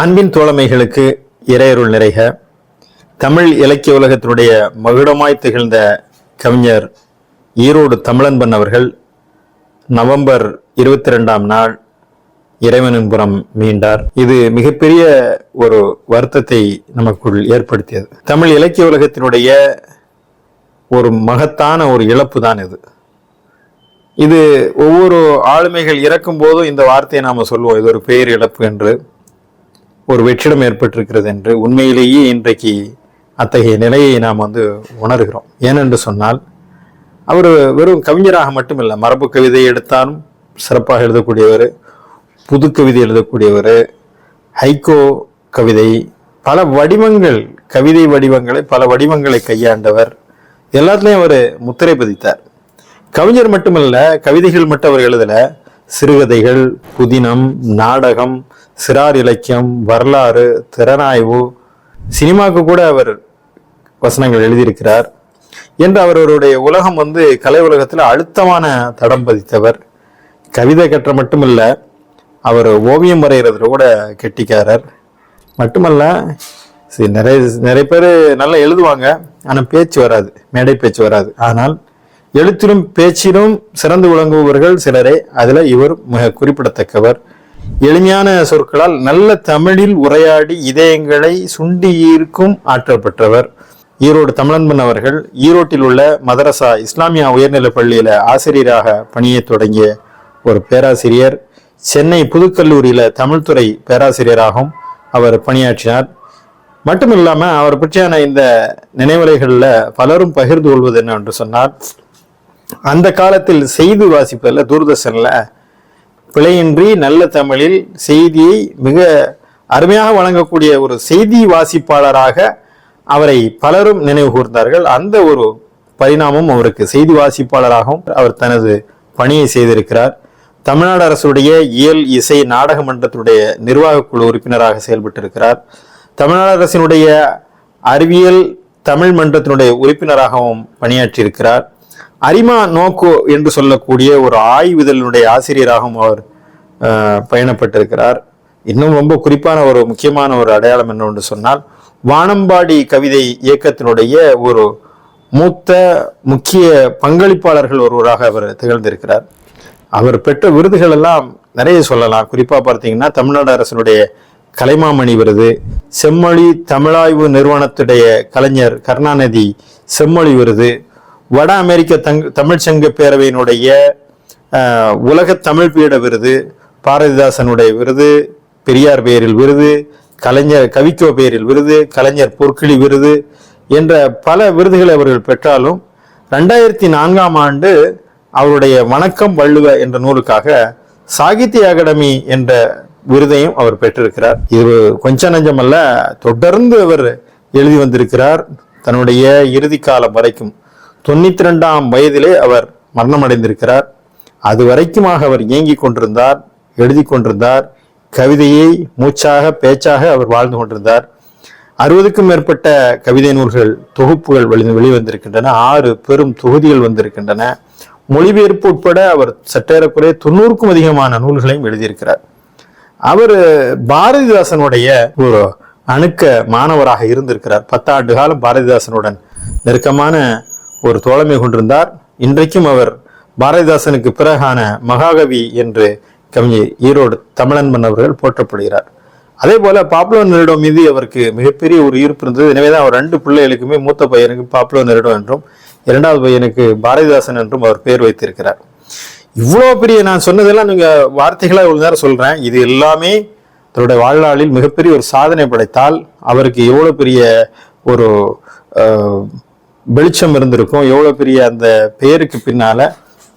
அன்பின் தோழமைகளுக்கு இறையருள் நிறைக. தமிழ் இலக்கிய உலகத்தினுடைய மகுடமாய் திகழ்ந்த கவிஞர் ஈரோடு தமிழன்பன் அவர்கள் நவம்பர் இருபத்தி ரெண்டாம் நாள் இறைவனின்புறம் மீண்டார். இது மிகப்பெரிய ஒரு வருத்தத்தை நமக்குள் ஏற்படுத்தியது. தமிழ் இலக்கிய உலகத்தினுடைய ஒரு மகத்தான ஒரு இழப்பு தான் இது. இது ஒவ்வொரு ஆளுமைகள் இறக்கும் போதும் இந்த வார்த்தையை நாம் சொல்லுவோம் இது ஒரு பேர் இழப்பு என்று. ஒரு வெற்றிடம் ஏற்பட்டிருக்கிறது என்று உண்மையிலேயே இன்றைக்கு அத்தகைய நிலையை நாம் வந்து உணர்கிறோம். ஏனென்று சொன்னால் அவர் வெறும் கவிஞராக மட்டுமில்லை மரபு கவிதை எடுத்தாலும் சிறப்பாக எழுதக்கூடியவர் புது கவிதை எழுதக்கூடியவர் ஹைகோ கவிதை பல வடிவங்கள் கவிதை வடிவங்களை பல வடிவங்களை கையாண்டவர். எல்லாத்துலேயும் அவர் முத்திரை பதித்தார். கவிஞர் மட்டுமல்ல கவிதைகள் மட்டும் அவர் எழுதல சிறுகதைகள் புதினம் நாடகம் சிறார் இலக்கியம் வரலாறு திறனாய்வு. சினிமாவுக்கு கூட அவர் வசனங்கள் எழுதியிருக்கிறார். என்று அவருடைய உலகம் வந்து கலை உலகத்தில் அழுத்தமான தடம் பதித்தவர். கவிதை கற்ற மட்டுமில்ல அவர் ஓவியம் வரைகிறதுல கூட கெட்டிக்காரர். மட்டுமல்ல சரி, நிறைய நிறைய பேர் நல்லா எழுதுவாங்க ஆனால் பேச்சு வராது மேடை பேச்சு வராது. ஆனால் எழுத்திலும் பேச்சிலும் சிறந்து விளங்குபவர்கள் சிலரே. அதில் இவர் மிக குறிப்பிடத்தக்கவர். எளிமையான சொற்களால் நல்ல தமிழில் உரையாடி இதயங்களை சுண்டி ஈர்க்கும் ஆற்றல் பெற்றவர். ஈரோடு தமிழன்பன் அவர்கள் ஈரோட்டில் உள்ள மதரசா இஸ்லாமியா உயர்நிலைப் பள்ளியில் ஆசிரியராக பணியை தொடங்கிய ஒரு பேராசிரியர். சென்னை புதுக்கல்லூரியில் தமிழ்துறை பேராசிரியராகவும் அவர் பணியாற்றினார். மட்டும் இல்லாமல் அவர் பற்றியான இந்த நினைவலைகளில் பலரும் பகிர்ந்து கொள்வது என்னவென்று சொன்னார் அந்த காலத்தில் செய்தி வாசிப்பதில் தூர்தர்ஷனில் பிழையின்றி நல்ல தமிழில் செய்தியை மிக அருமையாக வழங்கக்கூடிய ஒரு செய்தி வாசிப்பாளராக அவரை பலரும் நினைவு கூர்ந்தார்கள். அந்த ஒரு பரிணாமம் அவருக்கு செய்தி வாசிப்பாளராகவும் அவர் தனது பணியை செய்திருக்கிறார். தமிழ்நாடு அரசுடைய இயல் இசை நாடக மன்றத்துடைய நிர்வாக குழு உறுப்பினராக செயல்பட்டிருக்கிறார். தமிழ்நாடு அரசினுடைய அறிவியல் தமிழ் மன்றத்தினுடைய உறுப்பினராகவும் பணியாற்றியிருக்கிறார். அரிமா நோக்கோ என்று சொல்லக்கூடிய ஒரு ஆய்விதழினுடைய ஆசிரியராகவும் அவர் பயணப்பட்டிருக்கிறார். இன்னும் ரொம்ப குறிப்பான ஒரு முக்கியமான ஒரு அடையாளம் என்னவென்று சொன்னால் வானம்பாடி கவிதை இயக்கத்தினுடைய ஒரு மூத்த முக்கிய பங்களிப்பாளர்கள் ஒருவராக அவர் திகழ்ந்திருக்கிறார். அவர் பெற்ற விருதுகள் எல்லாம் நிறைய சொல்லலாம். குறிப்பாக பார்த்தீங்கன்னா தமிழ்நாடு அரசினுடைய கலைமாமணி விருது செம்மொழி தமிழாய்வு நிறுவனத்துடைய கலைஞர் கருணாநிதி செம்மொழி விருது வட அமெரிக்க தங் தமிழ்ச்சங்க பேரவையினுடைய உலக தமிழ் பீட விருது பாரதிதாசனுடைய விருது பெரியார் பெயரில் விருது கலைஞர் கவிக்கோ பெயரில் விருது கலைஞர் பொற்கிளி விருது என்ற பல விருதுகளை அவர்கள் பெற்றாலும் ரெண்டாயிரத்தி நான்காம் ஆண்டு அவருடைய வணக்கம் வள்ளுவ என்ற நூலுக்காக சாகித்ய அகாடமி என்ற விருதையும் அவர் பெற்றிருக்கிறார். இது கொஞ்ச நஞ்சமல்ல தொடர்ந்து அவர் எழுதி வந்திருக்கிறார். தன்னுடைய இறுதி காலம் வரைக்கும் தொண்ணூத்தி ரெண்டாம் வயதிலே அவர் மரணமடைந்திருக்கிறார். அது வரைக்குமாக அவர் இயங்கி கொண்டிருந்தார் எழுதி கொண்டிருந்தார் கவிதையை மூச்சாக பேச்சாக அவர் வாழ்ந்து கொண்டிருந்தார். அறுபதுக்கும் மேற்பட்ட கவிதை நூல்கள் தொகுப்புகள் வெளி வெளிவந்திருக்கின்றன. ஆறு பெரும் தொகுதிகள் வந்திருக்கின்றன. மொழிபெயர்ப்பு உட்பட அவர் சற்றேறக்குறைய தொண்ணூறுக்கும் அதிகமான நூல்களையும் எழுதியிருக்கிறார். அவர் பாரதிதாசனுடைய ஒரு அணுக்க மாணவராக இருந்திருக்கிறார். பத்தாண்டு காலம் பாரதிதாசனுடன் நெருக்கமான ஒரு தோழமை கொண்டிருந்தார். இன்றைக்கும் அவர் பாரதிதாசனுக்கு பிறகான மகாகவி என்று கவிஞர் ஈரோடு தமிழன்பன் அவர்கள் போற்றப்படுகிறார். அதே போல பாப்புலோ நெருடோ மீது அவருக்கு மிகப்பெரிய ஒரு ஈர்ப்பு இருந்தது. எனவே தான் அவர் ரெண்டு பிள்ளைகளுக்குமே மூத்த பையனுக்கு பாப்புலோ நெருடோ என்றும் இரண்டாவது பையனுக்கு பாரதிதாசன் என்றும் அவர் பெயர் வைத்திருக்கிறார். இவ்வளோ பெரிய நான் சொன்னதெல்லாம் நீங்கள் வார்த்தைகளாக இவ்வளோ நேரம் சொல்கிறேன் இது எல்லாமே தன்னுடைய வாழ்நாளில் மிகப்பெரிய ஒரு சாதனை படைத்தால் அவருக்கு எவ்வளோ பெரிய ஒரு வெளிச்சம் இருந்திருக்கும். எவ்வளோ பெரிய அந்த பெயருக்கு பின்னால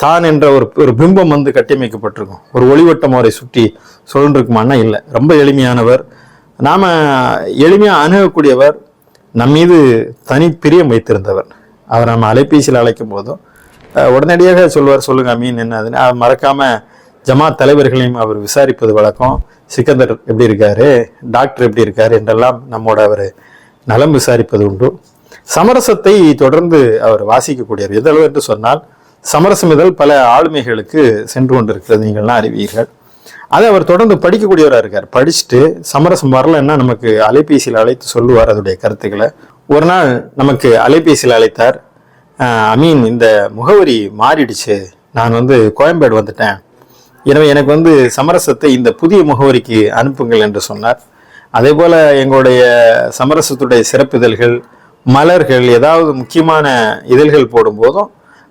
தான் என்ற ஒரு ஒரு பிம்பம் வந்து கட்டியமைக்கப்பட்டிருக்கும். ஒரு ஒளிவட்டம் அவரை சுற்றி சொல்லிருக்குமானா இல்லை. ரொம்ப எளிமையானவர். நாம் எளிமையாக அணுகக்கூடியவர் நம் மீது தனி பிரியம் வைத்திருந்தவர். அவர் நம்ம அலைபேசியில் அழைக்கும் போதும் உடனடியாக சொல்வார் சொல்லுங்க மீன் என்னதுன்னு மறக்காமல் ஜமாத் தலைவர்களையும் அவர் விசாரிப்பது வழக்கம். சிக்கந்தர் எப்படி இருக்காரு? டாக்டர் எப்படி இருக்காரு? என்றெல்லாம் நம்மோட அவர் நலம் விசாரிப்பது உண்டு. சமரசத்தை தொடர்ந்து அவர் வாசிக்கக்கூடியவர். எந்த அளவு என்று சொன்னால் சமரசம் இதழ் பல ஆளுமைகளுக்கு சென்று கொண்டிருக்கிறது நீங்கள்லாம் அறிவீர்கள். அதை அவர் தொடர்ந்து படிக்கக்கூடியவராக இருக்கார். படிச்சுட்டு சமரசம் வரலன்னா நமக்கு அலைபேசியில் அழைத்து சொல்லுவார் அதோடைய கருத்துக்களை. ஒரு நாள் நமக்கு அலைபேசியில் அழைத்தார். ஐ அமீன் இந்த முகவரி மாறிடுச்சு. நான் வந்து கோயம்பேடு வந்துட்டேன். எனவே எனக்கு வந்து சமரசத்தை இந்த புதிய முகவரிக்கு அனுப்புங்கள் என்று சொன்னார். அதே போல் எங்களுடைய சமரசத்துடைய சிறப்பிதழ்கள் மலர்கள் ஏதாவது முக்கியமான இதழ்கள் போடும்போதும்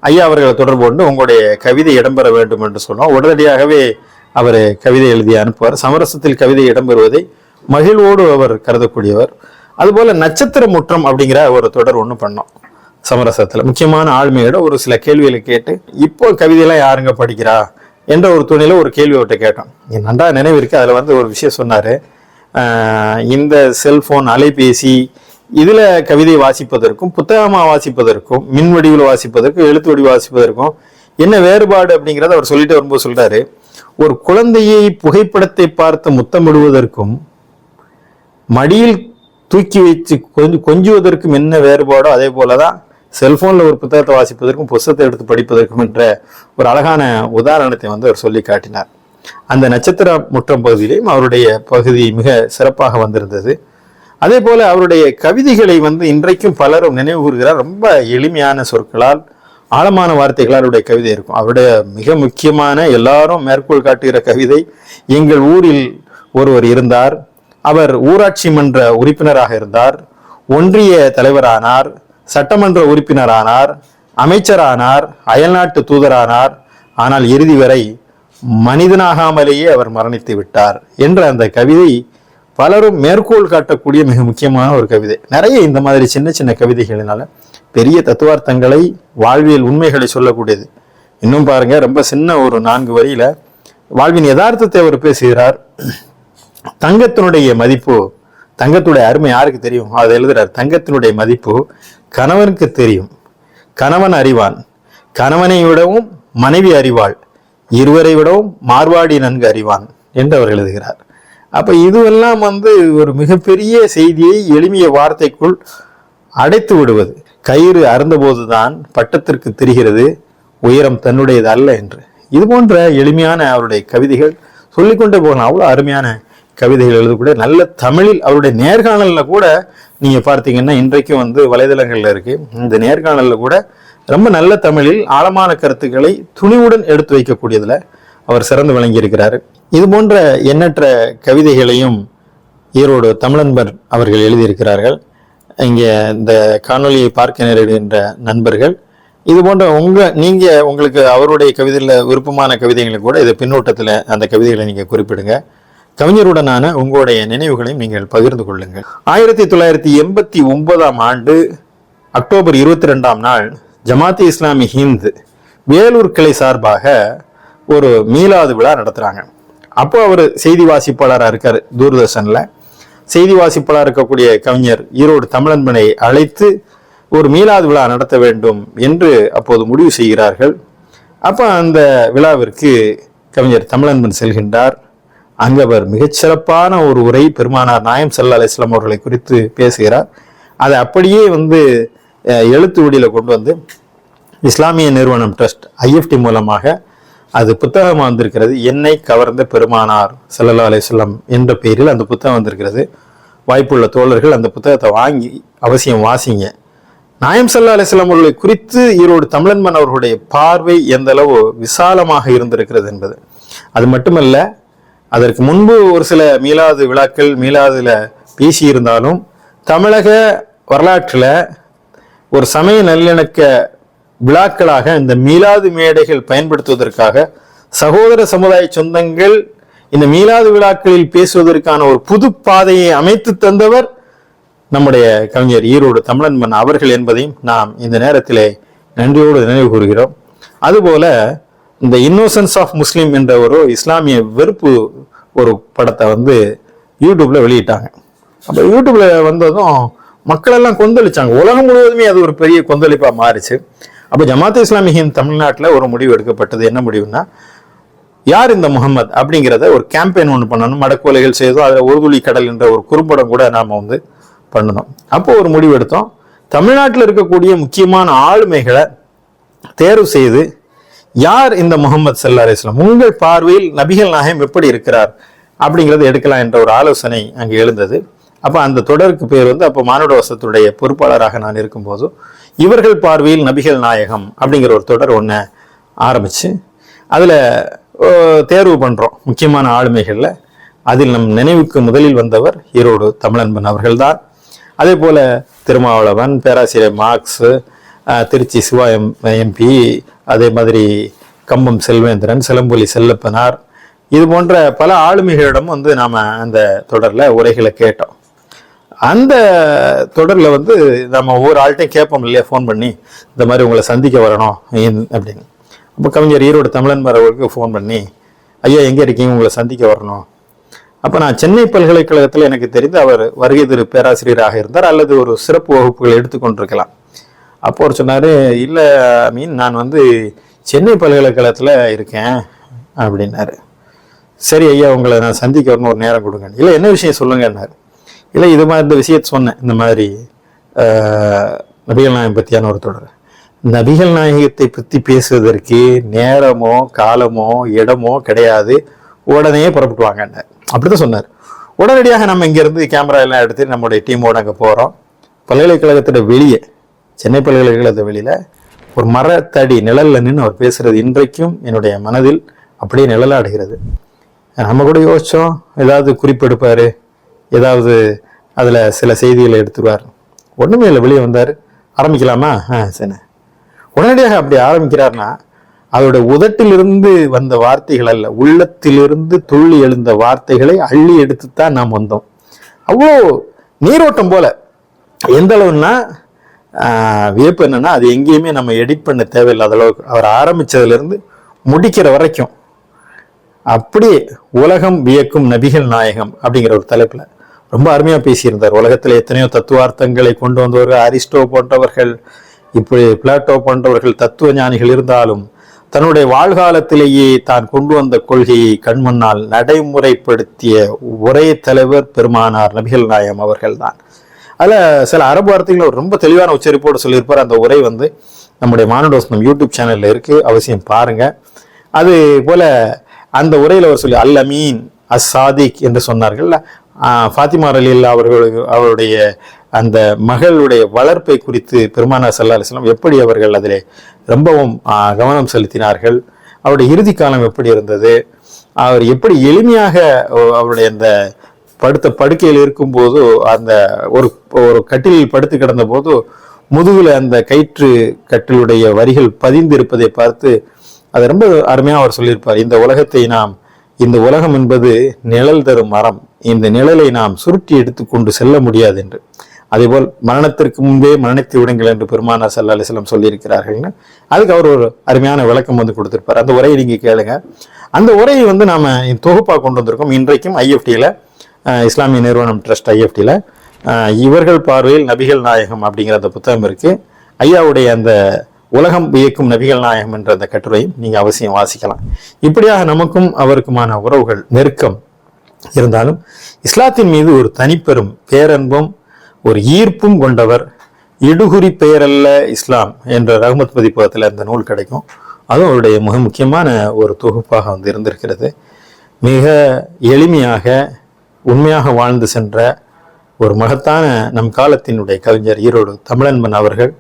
ஐயா அவர்களை தொடர்பு கொண்டு உங்களுடைய கவிதை இடம்பெற வேண்டும் என்று சொன்னோம். உடனடியாகவே அவர் கவிதை எழுதி அனுப்புவார். சமரசத்தில் கவிதை இடம்பெறுவதை மகிழ்வோடு அவர் கருதக்கூடியவர். அதுபோல நட்சத்திர முற்றம் அப்படிங்கிற ஒரு தொடர் ஒன்று பண்ணோம் சமரசத்தில். முக்கியமான ஆளுமையோட ஒரு சில கேள்விகளை கேட்டு இப்போ கவிதையெல்லாம் யாருங்க படிக்கிறா? என்ற ஒரு துணியில் ஒரு கேள்வி அவர்கிட்ட கேட்டோம். என் நன்றா நினைவு இருக்கு. அதில் வந்து ஒரு விஷயம் சொன்னார். இந்த செல்ஃபோன் அலைபேசி இதுல கவிதை வாசிப்பதற்கும் புத்தகமா வாசிப்பதற்கும் மின் வடிவில் வாசிப்பதற்கும் எழுத்து வடிவில் வாசிப்பதற்கும் என்ன வேறுபாடு அப்படிங்கிறத அவர் சொல்லிட்டு வரும்போது சொல்றாரு. ஒரு குழந்தையை புகைப்படத்தை பார்த்து முத்தமிடுவதற்கும் மடியில் தூக்கி வச்சு கொஞ்சம் கொஞ்சுவதற்கும் என்ன வேறுபாடோ அதே போல தான் செல்ஃபோனில் ஒரு புத்தகத்தை வாசிப்பதற்கும் புத்தகத்தை எடுத்து படிப்பதற்கும் என்ற ஒரு அழகான உதாரணத்தை வந்து அவர் சொல்லி காட்டினார். அந்த நட்சத்திர முற்றம் பகுதியிலையும் அவருடைய பகுதி மிக சிறப்பாக வந்திருந்தது. அதே போல அவருடைய கவிதைகளை வந்து இன்றைக்கும் பலரும் நினைவு கூறுகிறார். ரொம்ப எளிமையான சொற்களால் ஆழமான வார்த்தைகளால் அவருடைய கவிதை இருக்கும். அவருடைய மிக முக்கியமான எல்லாரும் மேற்கோள் காட்டுகிற கவிதை எங்கள் ஊரில் ஒருவர் இருந்தார். அவர் ஊராட்சி மன்ற உறுப்பினராக இருந்தார். ஒன்றிய தலைவரானார் சட்டமன்ற உறுப்பினரானார் அமைச்சரானார் அயல்நாட்டு தூதரானார். ஆனால் இறுதி வரை மனிதனாகாமலேயே அவர் மரணித்து விட்டார் என்ற அந்த கவிதை பலரும் மேற்கோள் காட்டக்கூடிய மிக முக்கியமான ஒரு கவிதை. நிறைய இந்த மாதிரி சின்ன சின்ன கவிதைகளினால பெரிய தத்துவார்த்தங்களை வாழ்வியல் உண்மைகளை சொல்லக்கூடியது. இன்னும் பாருங்க ரொம்ப சின்ன ஒரு நான்கு வரியில வாழ்வின் யதார்த்தத்தை அவர் பேசுகிறார் தங்கத்தினுடைய மதிப்பு தங்கத்துடைய அருமை யாருக்கு தெரியும்? அதை எழுதுறார் தங்கத்தினுடைய மதிப்பு கணவனுக்கு தெரியும். கணவன் அறிவான். கணவனை விடவும் மனைவி அறிவாள். இருவரை விடவும் மார்வாடி நன்கு அறிவான். என்று அவர் எழுதுகிறார். அப்போ இதுவெல்லாம் வந்து ஒரு மிகப்பெரிய செய்தியை எளிமைய வார்த்தைக்குள் அடைத்து விடுவது. கயிறு அறந்தபோதுதான் பட்டத்திற்கு தெரிகிறது உயரம் தன்னுடையது அல்ல என்று. இது போன்ற எளிமையான அவருடைய கவிதைகள் சொல்லிக்கொண்டே போகலாம். அவ்வளோ அருமையான கவிதைகள் எழுதக்கூடிய நல்ல தமிழில் அவருடைய நேர்காணலில் கூட நீங்கள் பார்த்தீங்கன்னா இன்றைக்கும் வந்து வலைதளங்களில் இருக்குது இந்த நேர்காணலில் கூட ரொம்ப நல்ல தமிழில் ஆழமான கருத்துக்களை துணிவுடன் எடுத்து வைக்கக்கூடியதில் அவர் சிறந்து விளங்கியிருக்கிறாரு. இது போன்ற எண்ணற்ற கவிதைகளையும் ஈரோடு தமிழன்பர் அவர்கள் எழுதியிருக்கிறார்கள். இங்கே இந்த காணொளியை பார்க்க நேரிடுகின்ற நண்பர்கள் இது போன்ற உங்கள் நீங்கள் உங்களுக்கு அவருடைய கவிதையில் விருப்பமான கவிதைகளை கூட இதை பின்னூட்டத்தில் அந்த கவிதைகளை நீங்கள் குறிப்பிடுங்க. கவிஞருடனான உங்களுடைய நினைவுகளையும் நீங்கள் பகிர்ந்து கொள்ளுங்கள். ஆயிரத்தி தொள்ளாயிரத்தி எண்பத்தி ஒன்பதாம் ஆண்டு அக்டோபர் இருபத்தி ரெண்டாம் நாள் ஜமாத்தி இஸ்லாமி ஹிந்த் வேலூர் கிளை சார்பாக ஒரு மீலாது விழா நடத்துகிறாங்க அப்போ அவர் செய்தி வாசிப்பாளராக இருக்கார் தூர்தர்ஷனில். செய்தி வாசிப்பாளராக இருக்கக்கூடிய கவிஞர் ஈரோடு தமிழன்பனை அழைத்து ஒரு மீலாது விழா நடத்த வேண்டும் என்று அப்போது முடிவு செய்கிறார்கள். அப்போ அந்த விழாவிற்கு கவிஞர் தமிழன்பன் செல்கின்றார். அங்கு அவர் மிகச்சிறப்பான ஒரு உரை பெருமானார் நாயம் சல்லா அலிஸ்லாம் அவர்களை குறித்து பேசுகிறார். அதை அப்படியே வந்து எழுத்து வடியில கொண்டு வந்து இஸ்லாமிய நிறுவனம் ட்ரஸ்ட் ஐஎஃப்டி மூலமாக அது புத்தகமாக வந்திருக்கிறது. என்னை கவர்ந்த பெருமானார் ஸல்லல்லாஹு அலைஹி என்ற பெயரில் அந்த புத்தகம் வந்திருக்கிறது. வாய்ப்புள்ள தோழர்கள் அந்த புத்தகத்தை வாங்கி அவசியம் வாசிங்க. நாயம் சல்லா அலிஸ்லாம் அவர்களை குறித்து ஈரோடு தமிழன்மன் அவர்களுடைய பார்வை எந்த அளவு விசாலமாக இருந்திருக்கிறது என்பது. அது மட்டுமல்ல அதற்கு முன்பு ஒரு சில மீளாது விழாக்கள் மீளாதுல பேசியிருந்தாலும் தமிழக வரலாற்றில் ஒரு சமய நல்லிணக்க விழாக்களாக இந்த மீலாது மேடைகள் பயன்படுத்துவதற்காக சகோதர சமுதாய சொந்தங்கள் இந்த மீலாது விழாக்களில் பேசுவதற்கான ஒரு புது பாதையை அமைத்து தந்தவர் நம்முடைய கவிஞர் ஈரோடு தமிழன்மன் அவர்கள் என்பதையும் நாம் இந்த நேரத்திலே நன்றியோடு நினைவு கூறுகிறோம். அதுபோல இந்த இன்னோசன்ஸ் ஆஃப் முஸ்லீம் என்ற ஒரு இஸ்லாமிய வெறுப்பு ஒரு படத்தை வந்து யூடியூப்ல வெளியிட்டாங்க. அப்போ யூடியூப்ல வந்ததும் மக்கள் எல்லாம் கொந்தளிச்சாங்க. உலகம் முழுவதுமே அது ஒரு பெரிய கொந்தளிப்பா மாறிச்சு. அப்போ ஜமாத் இஸ்லாமியின் தமிழ்நாட்டில் ஒரு முடிவு எடுக்கப்பட்டது. என்ன முடிவுனா யார் இந்த முகமது அப்படிங்கிறத ஒரு கேம்பெயின் ஒன்று பண்ணணும். மடக்கோலைகள் செய்தோம் அதில் ஒருதுளி கடல் என்ற ஒரு குறும்படம் கூட நாம் வந்து பண்ணணும். அப்போ ஒரு முடிவு எடுத்தோம். தமிழ்நாட்டில் இருக்கக்கூடிய முக்கியமான ஆளுமைகளை தேர்வு செய்து யார் இந்த முகமது சல்லா அலிஸ்லாம் உங்கள் பார்வையில் நபிகள் நாயகம் எப்படி இருக்கிறார் அப்படிங்கிறத எடுக்கலாம் என்ற ஒரு ஆலோசனை அங்கே எழுந்தது. அப்போ அந்த தொடருக்கு பேர் வந்து அப்போ மானுட வசத்துடைய பொறுப்பாளராக நான் இருக்கும்போது இவர்கள் பார்வையில் நபிகள் நாயகம் அப்படிங்கிற ஒரு தொடர் ஒன்று ஆரம்பித்து அதில் தேர்வு பண்ணுறோம் முக்கியமான ஆளுமைகளில். அதில் நம் நினைவுக்கு முதலில் வந்தவர் ஈரோடு தமிழன்பன் அவர்கள்தான். அதே போல் திருமாவளவன் பேராசிரியர் மார்க்ஸ் திருச்சி சிவா எம் எம்பி அதே மாதிரி கம்பம் செல்வேந்திரன் சிலம்பொலி செல்லப்பனார். இது போன்ற பல ஆளுமைகளிடம் வந்து நாம் அந்த தொடரில் உரைகளை கேட்டோம். அந்த தொடரில் வந்து நம்ம ஒவ்வொரு ஆள்கிட்டையும் கேட்போம் இல்லையா? ஃபோன் பண்ணி இந்த மாதிரி உங்களை சந்திக்க வரணும் அப்படின்னு. அப்போ கவிஞர் ஈரோடு தமிழன் அவருக்கு ஃபோன் பண்ணி ஐயா எங்கே இருக்கீங்க? உங்களை சந்திக்க வரணும். அப்போ நான் சென்னை பல்கலைக்கழகத்தில் எனக்கு தெரிந்து அவர் வருகை திரு பேராசிரியராக இருந்தார் அல்லது ஒரு சிறப்பு வகுப்புகள் எடுத்துக்கொண்டிருக்கலாம். அப்போ அவர் சொன்னார் இல்லை மீன் நான் வந்து சென்னை பல்கலைக்கழகத்தில் இருக்கேன் அப்படின்னாரு. சரி ஐயா உங்களை நான் சந்திக்க வரணும் ஒரு நேரம் கொடுங்க இல்லை என்ன விஷயம் சொல்லுங்கன்னாரு. இல்லை இது மாதிரி இந்த விஷயத்தை சொன்னேன். இந்த மாதிரி நபிகள் நாயகம் பற்றியான ஒரு தொடர். நபிகள் நாயகத்தை பற்றி பேசுவதற்கு நேரமோ காலமோ இடமோ கிடையாது. உடனே புறப்பட்டு அப்படி அப்படிதான் சொன்னார். உடனடியாக நம்ம இங்கேருந்து கேமரா எல்லாம் எடுத்து நம்மளுடைய டீமோட அங்கே போகிறோம் பல்கலைக்கழகத்தோட வெளியே சென்னை பல்கலைக்கழகத்தை வெளியில் ஒரு மரத்தடி நிழலில் நின்று அவர் பேசுகிறது இன்றைக்கும் என்னுடைய மனதில் அப்படியே நிழலாடுகிறது. நம்ம கூட யோசிச்சோம் ஏதாவது குறிப்பெடுப்பார் ஏதாவது அதில் சில செய்திகளை எடுத்துருவார். ஒன்றுமே இல்லை வெளியே வந்தார். ஆரம்பிக்கலாமா? ஆ சரி. உடனடியாக அப்படி ஆரம்பிக்கிறார்னா அதோட உதட்டிலிருந்து வந்த வார்த்தைகள் அல்ல உள்ளத்திலிருந்து துள்ளி எழுந்த வார்த்தைகளை அள்ளி எடுத்துத்தான் நாம் வந்தோம். அவ்வளோ நீரோட்டம் போல. எந்த அளவுன்னா வியப்பு என்னன்னா அது எங்கேயுமே நம்ம எடிட் பண்ண தேவையில்லாத அளவுக்கு அவர் ஆரம்பிச்சதுலேருந்து முடிக்கிற வரைக்கும். அப்படியே உலகம் வியக்கும் நபிகள் நாயகம் அப்படிங்கிற ஒரு தலைப்பில் ரொம்ப அருமையா பேசியிருந்தார். உலகத்துல எத்தனையோ தத்துவார்த்தங்களை கொண்டு வந்தவர்கள் அரிஸ்டோ போன்றவர்கள் இப்படி பிளாட்டோ போன்றவர்கள் தத்துவ ஞானிகள் இருந்தாலும் தன்னுடைய வாழ்காலத்திலேயே தான் கொண்டு வந்த கொள்கையை கண்மண்ணால் நடைமுறைப்படுத்திய ஒரே தலைவர் பெருமானார் நபிகள் நாயம் அவர்கள்தான். அதில் சில அரபு வார்த்தைகள் ரொம்ப தெளிவான உச்சரிப்போடு சொல்லியிருப்பார். அந்த உரை வந்து நம்முடைய மானுடோஸ்னம் யூடியூப் சேனல்ல இருக்கு. அவசியம் பாருங்க. அது போல அந்த உரையில் அவர் சொல்லி அல் அமீன் அஸ் சாதிக் என்று சொன்னார்கள் ஃபாத்திமா அலில் அவர்களுக்கு அவருடைய அந்த மகளுடைய வளர்ப்பை குறித்து பெருமானார் சல்லா அலிஸ்லாம் எப்படி அவர்கள் அதில் ரொம்பவும் கவனம் செலுத்தினார்கள் அவருடைய இறுதி காலம் எப்படி இருந்தது அவர் எப்படி எளிமையாக அவருடைய அந்த படுத்த படுக்கையில் இருக்கும்போது அந்த ஒரு ஒரு கட்டிலில் படுத்து கிடந்த போது முதுகில் அந்த கயிற்று கட்டிலுடைய வரிகள் பதிந்து இருப்பதை பார்த்து அது ரொம்ப அருமையாக அவர் சொல்லியிருப்பார். இந்த உலகத்தை நாம் இந்த உலகம் என்பது நிழல் தரும் மரம். இந்த நிழலை நாம் சுருட்டி எடுத்துக்கொண்டு செல்ல முடியாது என்று. அதேபோல் மரணத்திற்கு முன்பே மரணித்து விடுங்கள் என்று பெருமானார் சல்லா அலிஸ்லாம் சொல்லியிருக்கிறார்கள்னு. அதுக்கு அவர் ஒரு அருமையான விளக்கம் வந்து கொடுத்துருப்பார். அந்த உரையை நீங்கள் கேளுங்க. அந்த உரையை வந்து நாம் தொகுப்பாக கொண்டு வந்திருக்கோம். இன்றைக்கும் ஐஎஃப்டியில் இஸ்லாமிய நிறுவனம் ட்ரஸ்ட் ஐஎஃப்டியில் இவர்கள் பார்வையில் நபிகள் நாயகம் அப்படிங்கிற அந்த புத்தகம் இருக்கு. ஐயாவுடைய அந்த உலகம் வியக்கும் நபிகள் நாயகம் என்ற அந்த கட்டுரையும் நீங்க அவசியம் வாசிக்கலாம். இப்படியாக நமக்கும் அவருக்குமான உறவுகள் நெருக்கம் இருந்தாலும் இஸ்லாத்தின் மீது ஒரு தனிப்பெரும் பேரன்பும் ஒரு ஈர்ப்பும் கொண்டவர் இடுகுறி பெயரல்ல இஸ்லாம் என்ற ரஹ்மத் பதிப்பகத்தில் அந்த நூல் கிடைக்கும். அதுவும் அவருடைய மிக முக்கியமான ஒரு தொகுப்பாக வந்து இருந்திருக்கிறது. மிக எளிமையாக உண்மையாக வாழ்ந்து சென்ற ஒரு மகத்தான நம் காலத்தினுடைய கவிஞர் ஈரோடு தமிழன்பன் அவர்கள்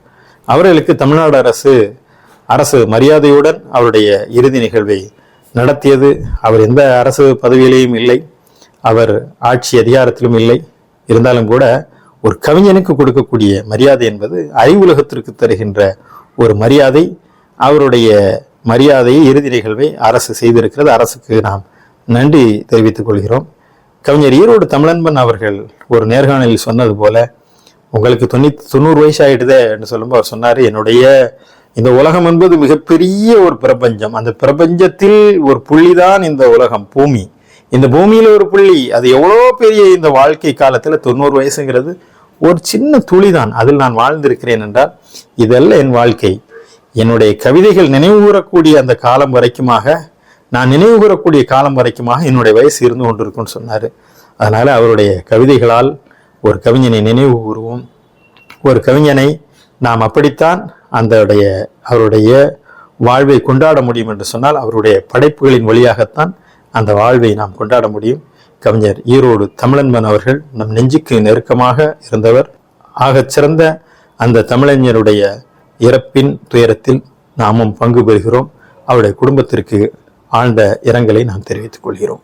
அவர்களுக்கு தமிழ்நாடு அரசு அரசு மரியாதையுடன் அவருடைய இறுதி நிகழ்வை நடத்தியது. அவர் எந்த அரசு பதவியிலேயும் இல்லை. அவர் ஆட்சி அதிகாரத்திலும் இல்லை. இருந்தாலும் கூட ஒரு கவிஞனுக்கு கொடுக்கக்கூடிய மரியாதை என்பது அறிவுலகத்திற்கு தருகின்ற ஒரு மரியாதை. அவருடைய மரியாதையை இறுதி நிகழ்வை அரசு செய்திருக்கிறது. அரசுக்கு நாம் நன்றி தெரிவித்துக் கொள்கிறோம். கவிஞர் ஈரோடு தமிழன்பன் அவர்கள் ஒரு நேர்காணலில் சொன்னது போல உங்களுக்கு தொண்ணூத்தி தொண்ணூறு வயசு ஆயிடுதே என்று சொல்லும்போது அவர் சொன்னார் என்னுடைய இந்த உலகம் என்பது மிகப்பெரிய ஒரு பிரபஞ்சம். அந்த பிரபஞ்சத்தில் ஒரு புள்ளி தான் இந்த உலகம் பூமி. இந்த பூமியில் ஒரு புள்ளி அது எவ்வளோ பெரிய இந்த வாழ்க்கை காலத்தில் தொண்ணூறு வயசுங்கிறது ஒரு சின்ன துளிதான். அதில் நான் வாழ்ந்திருக்கிறேன் என்றால் இதல்ல என் வாழ்க்கை. என்னுடைய கவிதைகள் நினைவுகூரக்கூடிய அந்த காலம் வரைக்குமாக நான் நினைவுகூரக்கூடிய காலம் வரைக்குமாக என்னுடைய வயசு இருந்து கொண்டிருக்கும்னு சொன்னார். அதனால் அவருடைய கவிதைகளால் ஒரு கவிஞனை நினைவு கூறுவோம். ஒரு கவிஞனை நாம் அப்படித்தான் அந்த அவருடைய வாழ்வை கொண்டாட முடியும் என்று சொன்னால் அவருடைய படைப்புகளின் வழியாகத்தான் அந்த வாழ்வை நாம் கொண்டாட முடியும். கவிஞர் ஈரோடு தமிழன்பன் அவர்கள் நம் நெஞ்சுக்கு நெருக்கமாக இருந்தவர். ஆகச் சிறந்த அந்த தமிழறிஞருடைய இறப்பின் துயரத்தில் நாமும் பங்கு பெறுகிறோம். அவருடைய குடும்பத்திற்கு ஆழ்ந்த இரங்கலை நாம் தெரிவித்துக் கொள்கிறோம்.